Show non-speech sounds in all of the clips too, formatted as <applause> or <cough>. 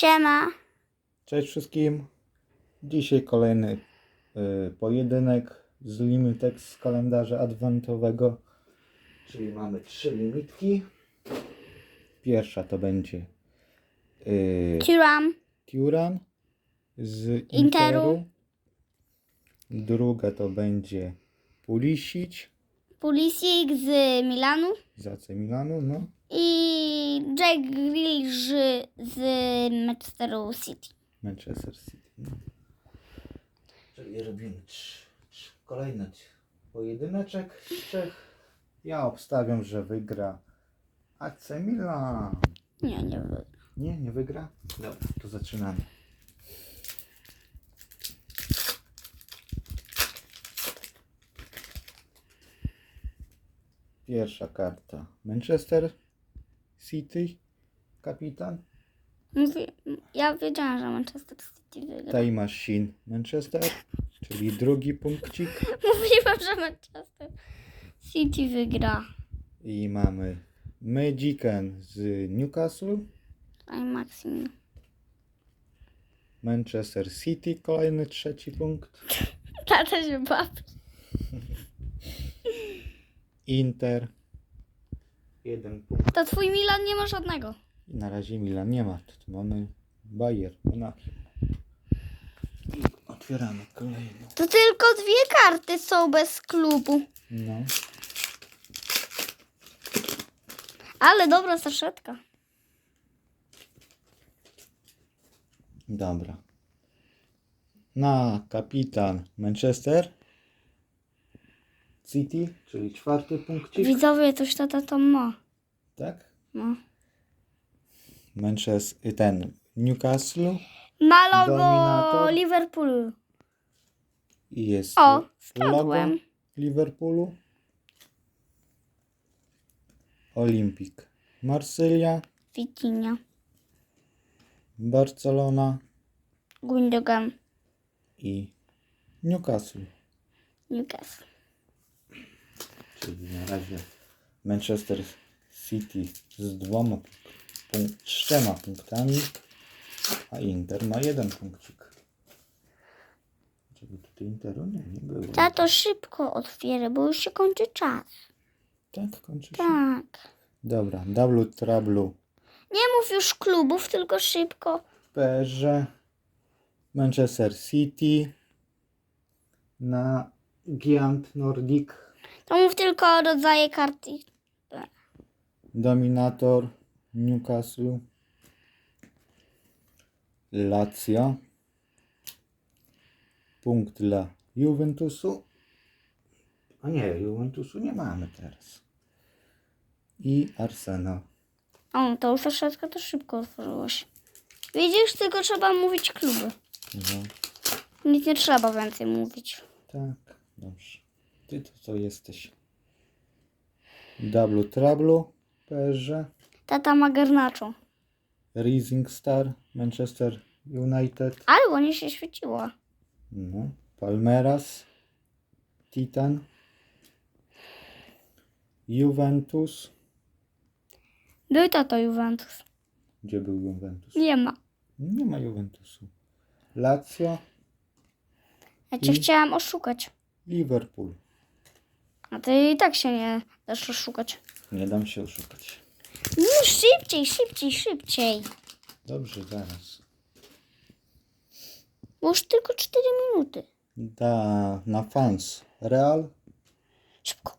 Siema. Cześć wszystkim. Dzisiaj kolejny y, pojedynek z Limitek z kalendarza adwentowego. Czyli mamy trzy limitki. Pierwsza to będzie y. Turan z Interu. Interu. Druga to będzie Pulisic Pulisic z Milanu. z AC Milanu. No. I Jack Grealish z Manchesteru City. Manchester City. No. Czyli robimy trz, trz, kolejny pojedyneczek z Czech. Ja obstawiam, że wygra AC Milan. Nie, nie wiem. Nie, nie wygra? Dobra, to zaczynamy. Pierwsza karta. Manchester City. Kapitan. Mówi, ja wiedziałam, że Manchester City wygra. Time Machine Manchester. Czyli drugi punkcik. <laughs> Mówiłam, że Manchester City wygra. I mamy Magicen z Newcastle. Aj Maksim. Manchester City. Kolejny trzeci punkt. <laughs> Tata się bawi. Inter. Jeden punkt. To twój Milan nie ma żadnego. I na razie Milan nie ma. Tu mamy Bayer, Monachium. Otwieramy kolejną. To tylko dwie karty są bez klubu. No. Ale dobra saszetka. Dobra. Na kapitan Manchester City, czyli czwarty punkcik. Widzowie, coś tata tam ma. Tak? No. Manchester, ten Newcastle Ma logo Dominator. Liverpoolu. i jest O, logo wpadłem. Liverpoolu. Olympic Marsylia, Wikinia. Barcelona Gundogan. i Newcastle. Newcastle. Na razie Manchester City z dwoma punk- z trzema punktami, a Inter ma jeden punkcik. Żeby tutaj Interu nie, nie było. Tato szybko otwiera, bo już się kończy czas. Tak, kończy się. Tak. Dobra, double trouble Nie mów już klubów, tylko szybko. PSG, Manchester City, na Giant Nordic, To mów tylko rodzaje karty. Dominator, Newcastle, Lazio, punkt dla Juventusu, a nie, Juventusu nie mamy teraz, i Arsenal. O, to już troszeczkę to szybko otworzyłaś. Widzisz, tylko trzeba mówić kluby. No, Nic nie trzeba więcej mówić. tak, dobrze. Ty to co jesteś? Double Trouble, PSG, Tata ma garnaczo. Rising Star, Manchester United, Ale ładnie się świeciła. no, Palmeiras, Titan, Juventus, Był tato Juventus. gdzie był Juventus? Nie ma. Nie ma Juventusu. Lazio, Ja cię I? chciałam oszukać. Liverpool. A ty i tak się nie dasz oszukać. Nie dam się oszukać. No szybciej, szybciej, szybciej. Dobrze, zaraz. Bo już tylko 4 minuty. Da, na fans. Real, Szybko.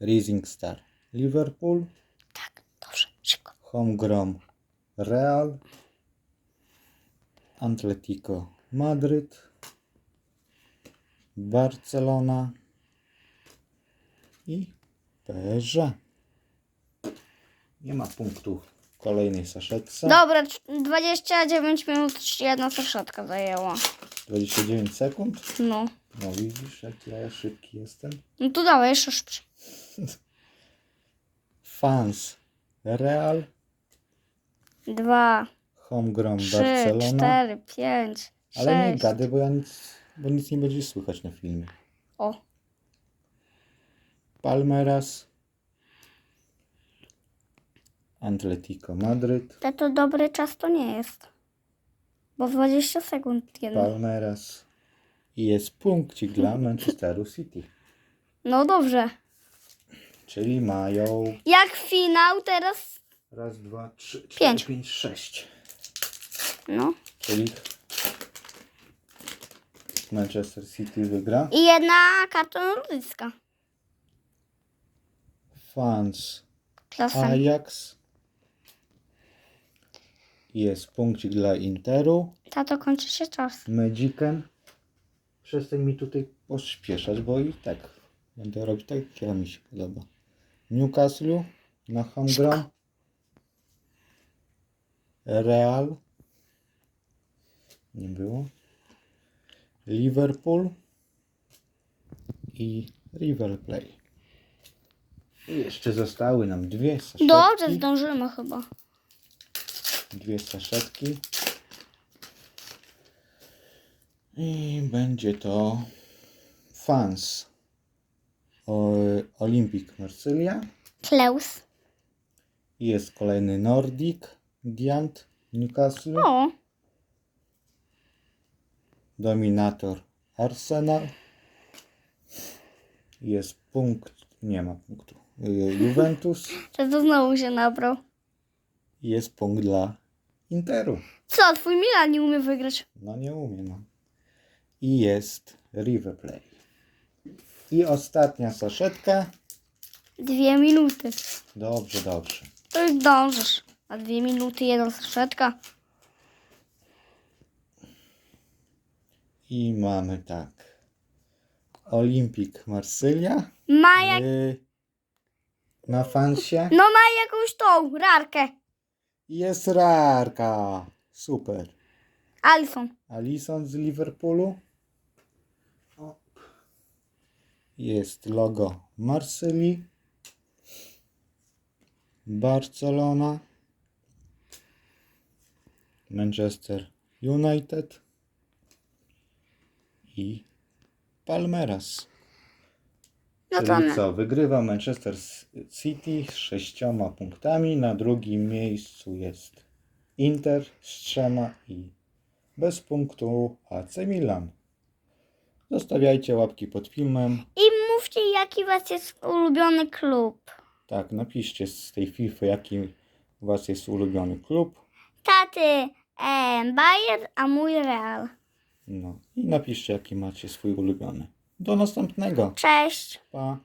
Rising Star. Liverpool, Tak, dobrze, szybko. Homegrown Real, Atletico Madryt, Barcelona i PSG. Nie ma punktu w kolejnej saszetce. Dobra, c- 29 minut jedna saszetka zajęła. 29 sekund. No. No widzisz, jak ja szybki jestem. No to dawaj, jeszcze szybciej. <laughs> Fans Real, Dwa, Homegrown trzy, Barcelona. cztery, pięć, Ale nie sześć. gadaj, bo, ja nic, bo nic nie będzie słychać na filmie. O, Palmeiras, Atletico Madryt, to, to dobry czas to nie jest. Bo 20 sekund jeden. Palmeiras. I jest punkcik dla Manchesteru City. No dobrze. Czyli mają Jak finał teraz? raz, dwa, trzy, cztery, Pięć. pięć, sześć. No. Czyli Manchester City wygra. I jedna karta nordycka. Fans. Ajax. Jest punkcik dla Interu. Tato kończy się czas. Magiken. Przestań mi tutaj pośpieszać, bo i tak będę robić tak, jak mi się podoba. Newcastle na ground. Real. Nie było. Liverpool. I River Play. Jeszcze zostały nam dwie saszetki. Dobrze, zdążymy chyba. Dwie saszetki. I będzie to Fans o, Olympic Marsylia. Kleus. Jest kolejny Nordic Giant Newcastle. O, Dominator Arsenal. Jest punkt, nie ma punktu. Y, Juventus. <laughs> to to znowu się nabrał. Jest punkt dla Interu. Co, twój Milan nie umie wygrać? No nie umiem. No. I jest River Play. I ostatnia saszetka. Dwie minuty. Dobrze, dobrze. To już dążysz. A dwie minuty, jedna saszetka. I mamy tak. Olympic Marsylia. Ma jak... Y, na fansie. No ma jakąś tą, rarkę. Jest rarka. Super. Alison. Alison z Liverpoolu. O. Jest logo Marsylii. Barcelona. Manchester United. I Palmeiras. No to Czyli co? Wygrywa Manchester City z sześcioma punktami. Na drugim miejscu jest Inter z trzema i bez punktu AC Milan. Zostawiajcie łapki pod filmem. I mówcie, jaki was jest ulubiony klub. Tak, napiszcie z tej FIFA, jaki Was jest ulubiony klub. Taty e, Bayern, a mój Real. No i napiszcie, jaki macie swój ulubiony. Do następnego. Cześć. Pa.